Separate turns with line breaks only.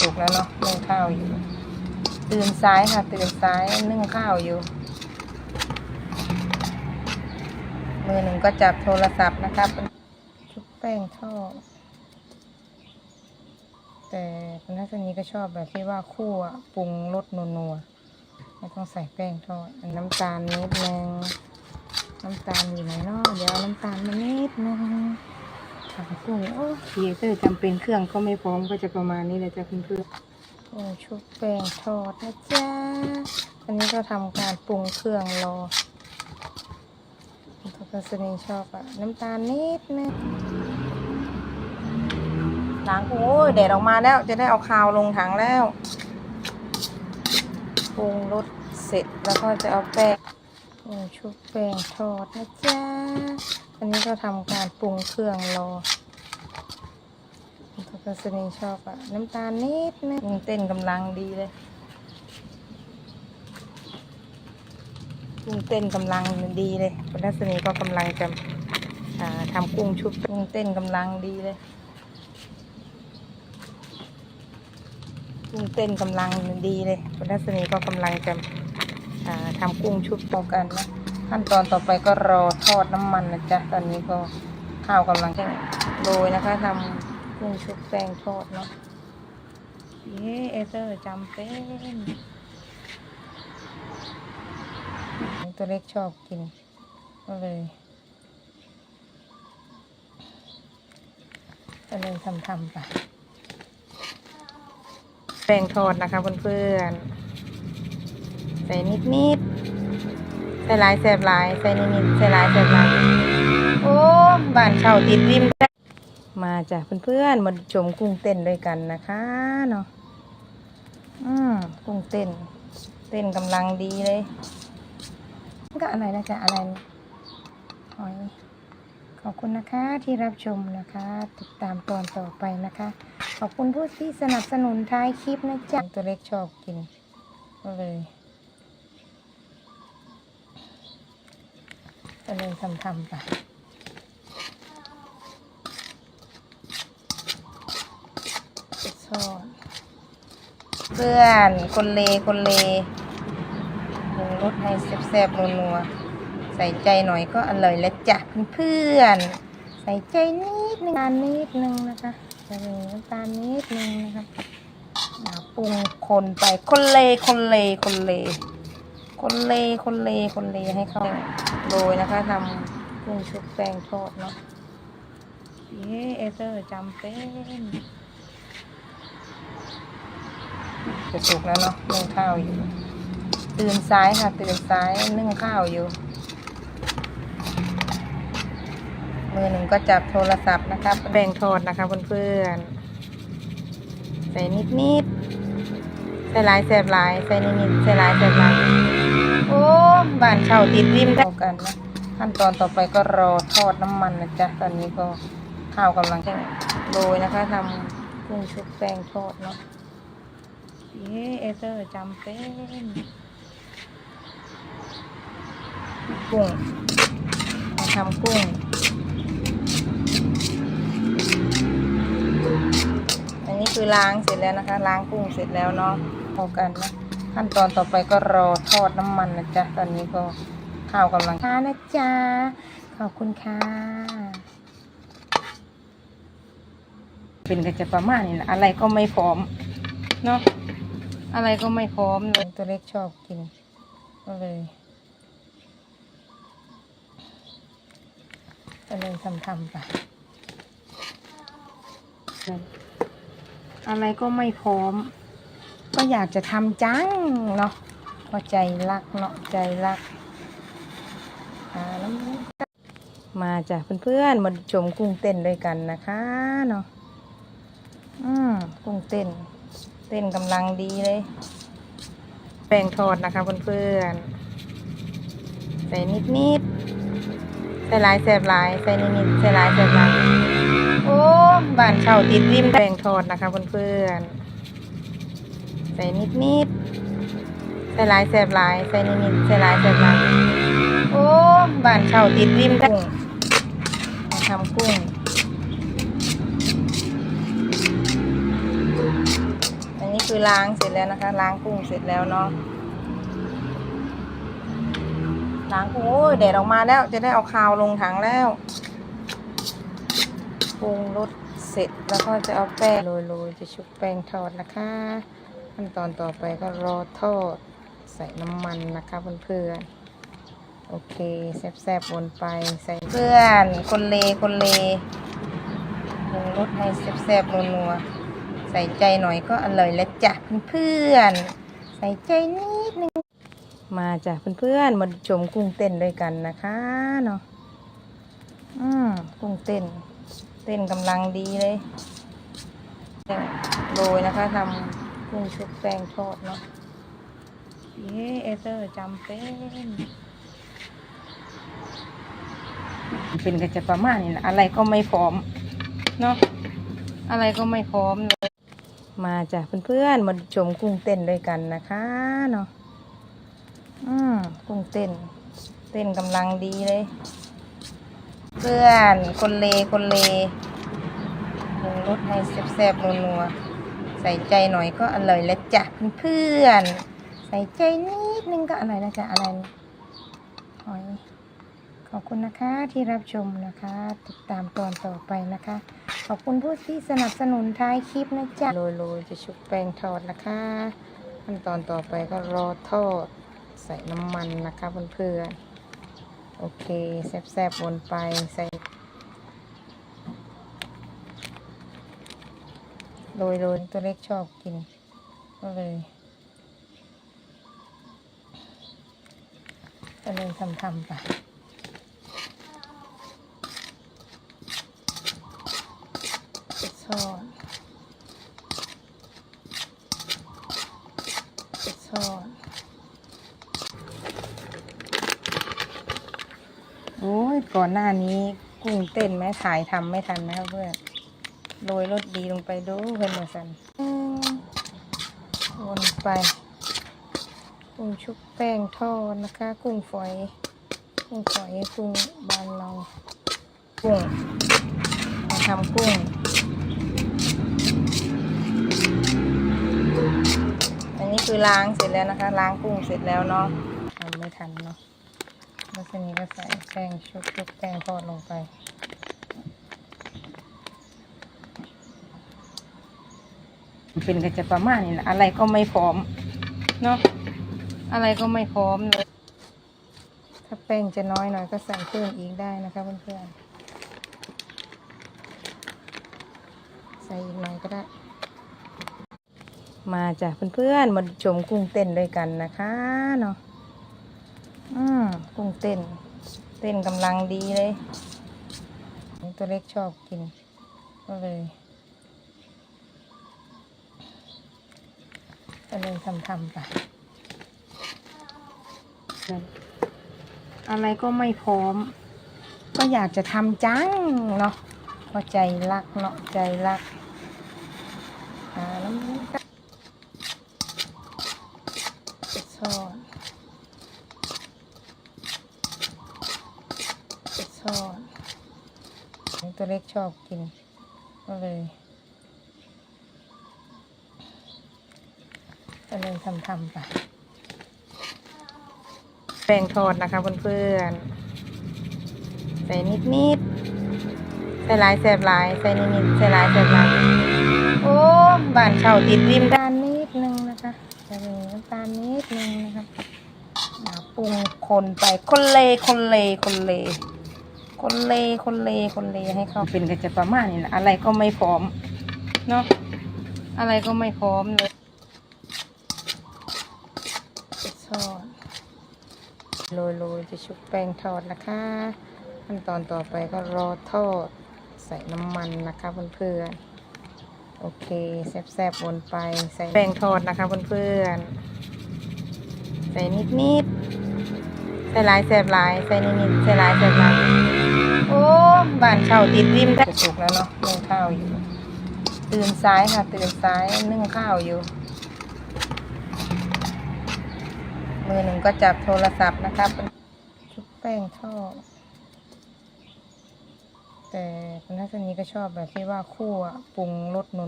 สุกแล้วเนาะนึ่งข้าวอยู่ ตื่นซ้ายค่ะ ตื่นซ้ายนึ่งข้าวอยู่ มือหนึ่งก็จับโทรศัพท์นะครับชุบแป้งทอดแต่คุณทัศนีก็ชอบแบบที่ว่าคั่วปรุงรสนัวๆไม่ต้องใส่แป้งทอดน้ำตาลนิดนึงน้ำตาลอยู่ไหนเนาะเดี๋ยวน้ำตาลมานิดนึง กกุ้งโอ้เฮียเตอร์จำเป็นเครื่องก็ไม่พร้อมก็จะประมาณนี้เลยจ้ะเพื่อนๆกุ้ชุบแป้งทอดนะจ๊ะอันนี้ก็ทำการปรุงเครื่องรอคุณทัศนีชอบอะน้ำตาลนิดนึงล้างโอ้ยแดดออกมาแล้วจะได้เอาคาวลงถังแล้วปรุงรสเสร็จแล้วก็จะเอาแป้งปรุงชุบแป้งทอดนะจ๊ะ อันนี้ก็ทำการปรุงเครื่องรอคุณทัศนีชอบอะน้ำตาลนิดนึงปรุงเต้นกำลังดีเลยกุ้งเต้นกำลังดีเลยคุณทัศนีก็กำลังจะทำกุ้งชุบกุ้งเต้นกำลังดีเลยกุ้งเต้นกำลังดีเลยคุณทัศนีก็กำลังจะทำกุ้งชุบต่อกันนะ ขั้นตอนต่อไปก็รอทอดน้ำมันนะจ๊ะ ตอนนี้ก็ข้าวกำลังจะโรยนะคะทำกุ้งชุบแป้งทอดเนาะเย้เอเตอร์จำเป็นตัวเล็กชอบกินก็เลยก็เลยทำทำไปแป้งทอดนะคะเพื่อนๆใส่นิดนิดๆใส่ลายแสบลายใส่นิดนิดๆใส่ลายแสบลาย โอ้บ้านเช่าติดริมมาจ้ะเพื่อนๆมาชมกุ้งเต้นด้วยกันนะคะเนาะอืมกุ้งเต้น เต้นกำลังดีเลยก็อะไรนะจ๊ะอะไรหอยขอบคุณนะคะที่รับชมนะคะ ติดตามตอนต่อไปนะคะ ขอบคุณผู้ที่สนับสนุนท้ายคลิปนะจ๊ะตัวเล็กชอบกินก็เลย ก็เลยทำทำๆไปชอบเพื่อนคนเลคนเลปรุงรสให้แซ่บๆนัวๆใส่ใจหน่อยก็อร่อยแล้วจ้ะเพื่อนๆใส่ใจนิดนึงน้ำตาลนิดนึงนะคะจะมีน้ำตาลนิดนึงนะคะอ่าปรุงคนไปคนเลคนเลคนเล คนเลคนเลคนเลให้เข้าโรยนะคะทำกุ้งชุบแป้งทอดเนาะเย้เอเตอร์จำเป็นจะสุกแล้วเนาะนึ่งข้าวอยู่ ตื่นซ้ายค่ะตื่นซ้ายนึ่งข้าวอยู่ มือหนึ่งก็จับโทรศัพท์นะครับแบ่งทอดนะคะเพื่อนๆใส่นิดๆใส่หลายแสบหลายใส่นิดนิดๆใส่หลายแสบหลาย บ้านเช่าติดริมได้กันนะขั้นตอนต่อไปก็รอทอดน้ำมันนะจ๊ะตอนนี้ก็ข้าวกำลังจะโรยนะคะทำกุ้งชุบแป้งทอดเนาะเย้เอเตอร์จำเป็นกุ้งมาทำกุ้งอันนี้คือล้างเสร็จแล้วนะคะ ล้างกุ้งเสร็จแล้วเนาะพอกันนะ ขั้นตอนต่อไปก็รอทอดน้ำมันนะจ๊ะ ตอนนี้ก็ข้าวกำลังค่านะจ๊ะ ขอบคุณค่ะ เป็นกันจะประมาณนี้นะอะไรก็ไม่พร้อม เนาะ อะไรก็ไม่พร้อมเลยตัวเล็กชอบกิน ก็เลยก็เลยทำทำๆไป อะไรก็ไม่พร้อม ก็อยากจะทำจังเนาะพอใจรักเนาะใจรักมาจ้ะเพื่อนๆมาชมกุ้งเต้นด้วยกันนะคะเนาะอืมกุ้งเต้น เต้นกำลังดีเลย แป้งทอดนะคะเพื่อนๆใส่นิดๆใส่หลายแสบหลายใส่นิดนิดๆใส่หลายแสบหลายโอ้บ้านเช่าติดริมแป้งทอดนะคะเพื่อนๆ ใส่นิดนิดๆใส่หลายแสบหลาย ใส่นิดนิดๆใส่หลายแสบหลาย โอ้บ้านเช่าติดริมกุ้งมาทำกุ้งอันนี้คือล้างเสร็จแล้วนะคะ ล้างกุ้งเสร็จแล้วเนาะล้างกุ้งโอ้ยแดดออกมาแล้ว จะได้เอาคาวลงถังแล้วปรุงรสเสร็จแล้วก็จะเอาแป้งโรยๆจะชุบแป้งทอดนะคะ ขั้นตอนต่อไปก็รอทอดใส่น้ำมันนะคะเพื่อนๆ โอเคแซ่บๆวนไปใส่เพื่อน คนเลคนเลปรุงรสให้แซ่บๆนัวๆใส่ใจหน่อยก็อร่อยแล้วจ้ะเพื่อนๆ ใส่ใจนิดนึง มาจ้ะเพื่อนๆ มาชมกุ้งเต้นด้วยกันนะคะเนาะอืมกุ้งเต้น เต้นกำลังดีเลยโรยนะคะทำ กุ้งชุบแป้งทอดเนาะเย้เอเตอร์จำเป็นเป็นกันจะประมาณนี้นะอะไรก็ไม่พร้อมเนาะอะไรก็ไม่พร้อมเลยมาจ้ะเพื่อนๆมาชมกุ้งเต้นด้วยกันนะคะเนาะอืมกุ้งเต้น เต้นกำลังดีเลย เพื่อนคนเลคนเลปรุงรสให้แซ่บๆนัวๆ ใส่ใจหน่อยก็อร่อยแล้วจ้ะเพื่อนๆใส่ใจนิดนึงก็อร่อยแล้วจ้ะอะไรนะหอยขอบคุณนะคะที่รับชมนะคะ ติดตามตอนต่อไปนะคะ ขอบคุณผู้ที่สนับสนุนท้ายคลิปนะจ๊ะโรยๆจะชุบแป้งทอดนะคะขั้นตอนต่อไปก็รอทอดใส่น้ำมันนะคะเพื่อนๆโอเคแซ่บๆวนไปใส่ โรยๆตัวเล็กชอบกิน ก็เลยก็เลยทำๆไปจะทอดจะทอดโอ้ยก่อนหน้านี้กุ้งเต้นไหมถ่ายทำไม่ทันนะเพื่อน โรยรสดีลงไปดูเพื่อนมาสันอืมวนไปกุ้งชุบแป้งทอดนะคะ กุ้งฝอยกุ้งฝอยกุ้งบานเรากุ้งมาทำกุ้งอันนี้คือล้างเสร็จแล้วนะคะ ล้างกุ้งเสร็จแล้วเนาะทำไม่ทันเนาะแล้วทีนี้ก็ใส่แป้งชุบชุบแป้งทอดลงไป เป็นกันจะประมาณนี้นะอะไรก็ไม่พร้อมเนาะอะไรก็ไม่พร้อมเลย ถ้าแป้งจะน้อยหน่อยก็ใส่เพิ่มอีกได้นะคะเพื่อนๆใส่อีกหน่อยก็ได้ มาจ้ะเพื่อนๆมาชมกุ้งเต้นด้วยกันนะคะเนาะอืมกุ้งเต้น เต้นกำลังดีเลยตัวเล็กชอบกินก็เลย ก็เลยทำทำๆไปอะไรก็ไม่พร้อม ก็อยากจะทำจังเนาะเพราะใจรักเนาะใจรักหาน้ำมันก็จะทอดจะทอดตัวเล็กชอบกินก็เลย ก็เลยทำทำๆไปแป้งทอดนะคะเพื่อนๆใส่นิดนิดๆใส่หลายแสบหลายใส่นิดนิดๆใส่หลายแสบหลายโอ้บ้านเช่าติดริมด้านนิดนึงนะคะจะมีน้ำตาลนิดนึงนะคะอ่าปรุงคนไปคนเลคนเลคนเลคนเลคนเลคนเลให้เข้าเป็นกันจะประมาณนี้นะอะไรก็ไม่พร้อมเนาะอะไรก็ไม่พร้อมเลย จะทอดโรยๆจะชุบแป้งทอดนะคะขั้นตอนต่อไปก็รอทอด ใส่น้ำมันนะคะเพื่อนๆโอเคแซ่บๆวนไปใส่แป้งทอดนะคะเพื่อนๆใส่นิดๆใส่หลายแซ่บหลายใส่นิดๆใส่หลายแซ่บหลายโอ้บ้านเช่าติดริมได้สุกแล้วเนาะนึ่งข้าวอยู่ ตื่นซ้ายค่ะตื่นซ้ายนึ่งข้าวอยู่ มือหนึ่งก็จับโทรศัพท์นะครับชุบแป้งทอดแต่คุณทัศนีก็ชอบแบบที่ว่าคั่วปรุงรสน